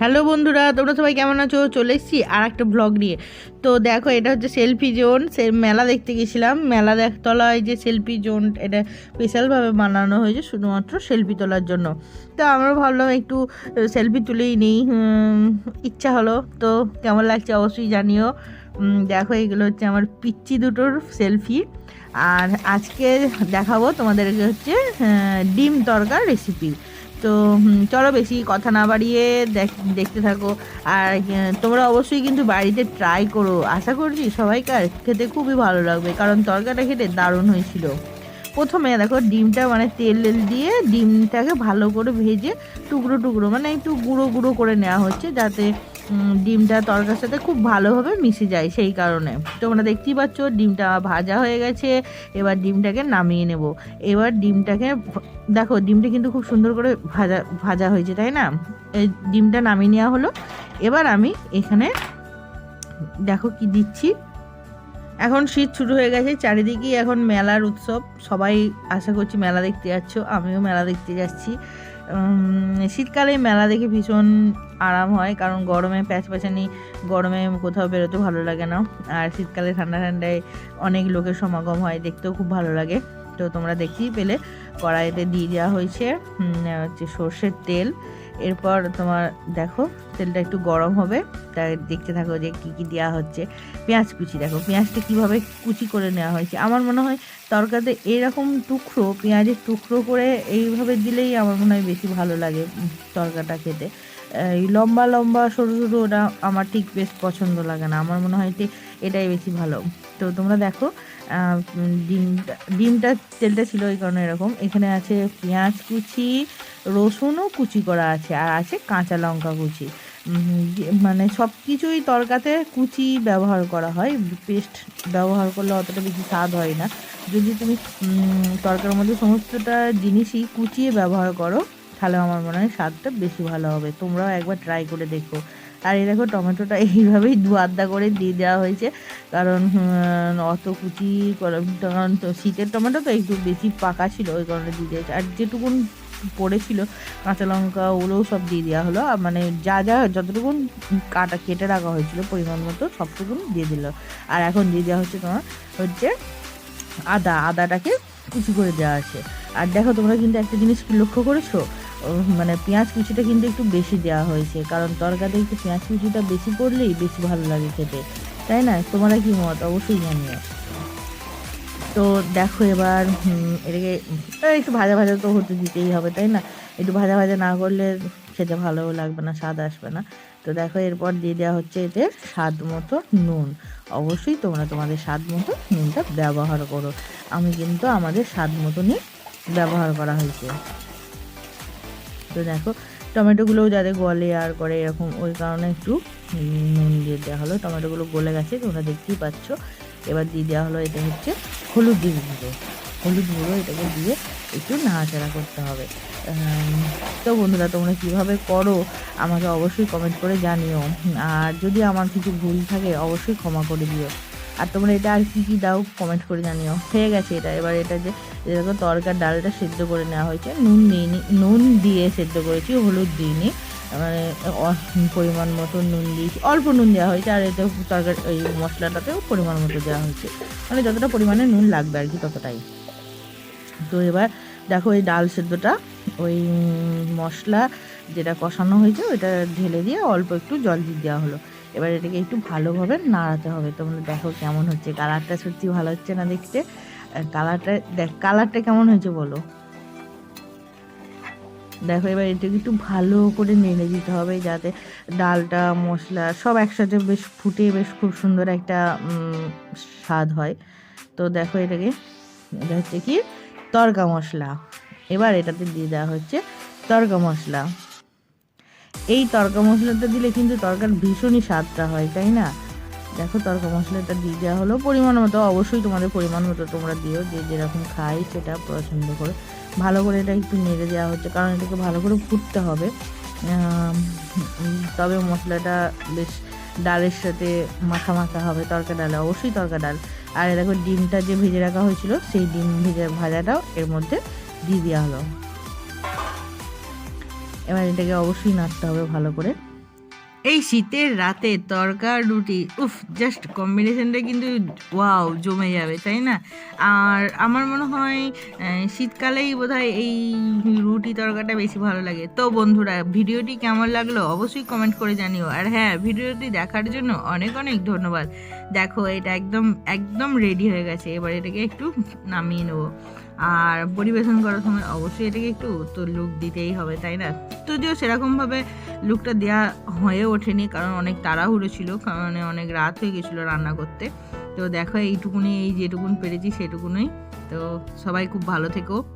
Hello বন্ধুরা, তোমরা সবাই কেমন আছো? চলে এসেছি আর একটা ব্লগ নিয়ে। তো দেখো, এটা হচ্ছে সেলফি জোন সে মেলা দেখতে গেছিলাম। মেলা দেখ তলায় যে সেলফি জোন এটা স্পেশালভাবে বানানো হয়েছে শুধুমাত্র সেলফি তোলার জন্য। তো আমরা ভাবলাম একটু সেলফি তুলেই নিই। ইচ্ছা হলো, তো কেমন লাগছে অবশ্যই জানিও। দেখো, এগুলো হচ্ছে আমার পিচ্চি দুটোর সেলফি আর আজকে দেখাবো তোমাদেরকে হচ্ছে ডিম তরকার রেসিপি তো চলো বেশি কথা না বাড়িয়ে দেখ- দেখতে থাকো। আর তোমরা অবশ্যই কিন্তু বাড়িতে ট্রাই করো। আশা করছি সবাইকার খেতে খুবই ভালো লাগবে, কারণ তরকাটা খেতে দারুণ হয়েছিল। প্রথমে দেখো ডিমটা মানে তেল দিয়ে ডিমটাকে ভালো করে ভেজে টুকরো টুকরো মানে একটু গুঁড়ো গুঁড়ো করে নেওয়া হচ্ছে, যাতে ডিমটা তরকার সাথে খুব ভালোভাবে মিশে যায় সেই কারণে। তোমরা দেখতেই পাচ্ছ, ডিমটা ভাজা হয়ে গেছে, এবার ডিমটাকে নামিয়ে নেব। এবার ডিমটাকে দেখো, ডিমটা কিন্তু খুব সুন্দর করে ভাজা ভাজা হয়েছে, তাই না? এই ডিমটা নামিয়ে নেওয়া হলো। এবার আমি এখানে দেখো কি দিচ্ছি। এখন শীত শুরু হয়ে গেছে, চারিদিকেই এখন মেলার উৎসব। সবাই আশা করছি মেলা দেখতে যাচ্ছ, আমিও মেলা দেখতে যাচ্ছি। শীতকালে মেলা দেখে ভীষণ আরাম হয়, কারণ গরমে প্যাচ প্যাচানি গরমে কোথাও বেরোতে ভালো লাগে না। আর শীতকালে ঠান্ডা ঠান্ডায় অনেক লোকের সমাগম হয়, দেখতেও খুব ভালো লাগে। তো তোমরা দেখতেই পেলে, কড়াইতে দিয়ে দেওয়া হয়েছে হচ্ছে সর্ষের তেল। এরপর তোমার দেখো, তেলটা একটু গরম হবে, তাই দেখতে থাকো যে কী কী দেওয়া হচ্ছে। পেঁয়াজ কুচি, দেখো পেঁয়াজটা কীভাবে কুচি করে নেওয়া হয়েছে। আমার মনে হয় তরকারিতে এরকম টুকরো, পেঁয়াজের টুকরো করে এইভাবে দিলেই আমার মনে হয় বেশি ভালো লাগে তরকাটা খেতে। এই লম্বা লম্বা সরু সরু ওটা আমার ঠিক বেশ পছন্দ লাগে না। আমার মনে হয় এটাই বেশি ভালো। তো তোমরা দেখো ডিমটা ডিমটা, তেলটা ছিল এই কারণে এরকম। এখানে আছে পেঁয়াজ কুচি রসুনও কুচি করা আছে, আর আছে কাঁচা লঙ্কা কুচি। মানে সব কিছুই তরকাতে কুচি ব্যবহার করা হয়, পেস্ট ব্যবহার করলে অতটা বেশি স্বাদ হয় না। যদি তুমি তরকার মধ্যে সমস্তটা জিনিসই কুচিয়ে ব্যবহার করো, তাহলে আমার মনে হয় স্বাদটা বেশি ভালো হবে। তোমরাও একবার ট্রাই করে দেখো। আর এই দেখো, টমেটোটা এইভাবেই দু আধা করে দিয়ে দেওয়া হয়েছে। কারণ অত কুচি করা, কারণ শীতের টমেটো তো একটু বেশি পাকা ছিল, ওই কারণে দিয়ে দিয়েছে। আর যেটুকুন পড়েছিল, কাঁচা লঙ্কা ওগুলোও সব দিয়ে দেওয়া হলো। মানে যা যা যতটুকু কাটা কেটে রাখা হয়েছিল পরিমাণ মতো, সবটুকুন দিয়ে দিল। আর এখন দিয়ে দেওয়া হচ্ছে তোমার হচ্ছে আদা, আদাটাকে কুচি করে দেওয়া আছে। আর দেখো তোমরা কিন্তু একটা জিনিস লক্ষ্য করেছ? মানে পেঁয়াজ কুচিটা কিন্তু একটু বেশি দেওয়া হয়েছে, কারণ তরকারিতে একটু পেঁয়াজ কুচিটা বেশি পড়লেই বেশি ভালো লাগে খেতে। তাই না? তোমরা কি মত? অবশ্যই জানিও। তো দেখো এবার এটাকে একটু ভাজা ভাজা তো হতে দিতেই হবে, তাই না? একটু ভাজা ভাজা না করলে খেতে ভালোও লাগবে না, স্বাদ আসবে না। তো দেখো এরপর দিয়ে দেওয়া হচ্ছে এতে স্বাদ মতো নুন। অবশ্যই তোমরা তোমাদের স্বাদ মতো নুনটা ব্যবহার করো। আমি কিন্তু আমাদের স্বাদ মতনই ব্যবহার করা হয়েছে। তো দেখো, টমেটোগুলোও যাতে গলে আর করে এরকম, ওই কারণে একটু নুন দিয়ে দেওয়া হলো। টমেটোগুলো গলে গেছে, তোমরা দেখতেই পাচ্ছ। এবার দিয়ে দেওয়া হলো এটা হচ্ছে হলুদ গুঁড়ো। হলুদ গুঁড়ো এটাকে দিয়ে একটু নাড়াচাড়া করতে হবে। তো বন্ধুরা, তোমরা কীভাবে করো আমাকে অবশ্যই কমেন্ট করে জানিও। আর যদি আমার কিছু ভুল থাকে, অবশ্যই ক্ষমা করে দিও। আর তোমরা এটা আর কী কী দাও কমেন্ট করে জানিও। হয়ে গেছে এটা। এবার এটা যে এরকম তরকার ডালটা সেদ্ধ করে নেওয়া হয়েছে। নুন নিইনি নুন দিয়ে সেদ্ধ করেছি, হলুদ দিইনি মানে পরিমাণ মতো নুন দিয়েছি অল্প নুন দেওয়া হয়েছে, আর এতে তরকারি, ওই মশলাটাতেও পরিমাণ মতো দেওয়া হয়েছে। মানে যতটা পরিমাণে নুন লাগবে আর কি, ততটাই। তো এবার দেখো, এই ডাল সেদ্ধটা, ওই মশলা যেটা কষানো হয়েছে, ওইটা ঢেলে দিয়ে অল্প একটু জল দিয়ে দেওয়া হলো। এবার এটাকে একটু ভালোভাবে নাড়াতে হবে। তোমরা দেখো কেমন হচ্ছে, কালারটা সত্যি ভালো হচ্ছে না দেখতে। কালারটা, দেখ, কালারটা কেমন হয়েছে বলো? দেখো, এবার এটাকে একটু ভালো করে নেড়ে দিতে হবে যাতে ডালটা, মশলা সব একসাথে বেশ ফুটে বেশ খুব সুন্দর একটা স্বাদ হয়। তো দেখো এটাকে, এটা হচ্ছে কি তরকা মশলা। এবার এটাতে দিয়ে দেওয়া হচ্ছে তরকা মশলা। এই তরকা মশলাটা দিলে কিন্তু তরকার ভীষণই স্বাদটা হয়, তাই না? দেখো তরকা মশলাটা দিয়ে দেওয়া হলো। পরিমাণ মতো অবশ্যই তোমাদের পরিমাণ মতো তোমরা দিও, যে যেরকম খাই সেটা পছন্দ করে। ভালো করে এটা একটু নেড়ে দেওয়া হচ্ছে, কারণ এটাকে ভালো করে ফুটতে হবে। তবে মশলাটা বেশ ডালের সাথে মাখা মাখা হবে, তরকা ডালে, অবশ্যই তরকা ডাল। আর দেখো ডিমটা যে ভেজে রাখা হয়েছিল, সেই ডিম ভেজে ভাজাটাও এর মধ্যে দিয়ে দেওয়া হলো। এবার এটাকে অবশ্যই নাড়তে হবে ভালো করে। এই শীতের রাতে তরকা রুটি, উফ জাস্ট কম্বিনেশনটা কিন্তু ওয়াও জমে যাবে, তাই না? আর আমার মনে হয় শীতকালেই বোধহয় এই রুটি তরকাটা বেশি ভালো লাগে। তো বন্ধুরা, ভিডিওটি কেমন লাগল অবশ্যই কমেন্ট করে জানিও। আর হ্যাঁ ভিডিওটি দেখার জন্য অনেক অনেক ধন্যবাদ। দেখো, এটা একদম একদম রেডি হয়ে গেছে। এবার এটাকে একটু নামিয়ে নেব। আর পরিবেশন করার সময় অবশ্যই এটাকে একটু তো লুক দিতেই হবে, তাই না? যদিও সেরকমভাবে লুকটা দেওয়া হয়ে ওঠেনি, কারণ অনেক তাড়াহুড়ো ছিল, কারণ অনেক রাত হয়ে গেছিল রান্না করতে। তো দেখো এইটুকুনি, এই যেটুকুন পেরেছি সেটুকুনই। তো সবাই খুব ভালো থেকো।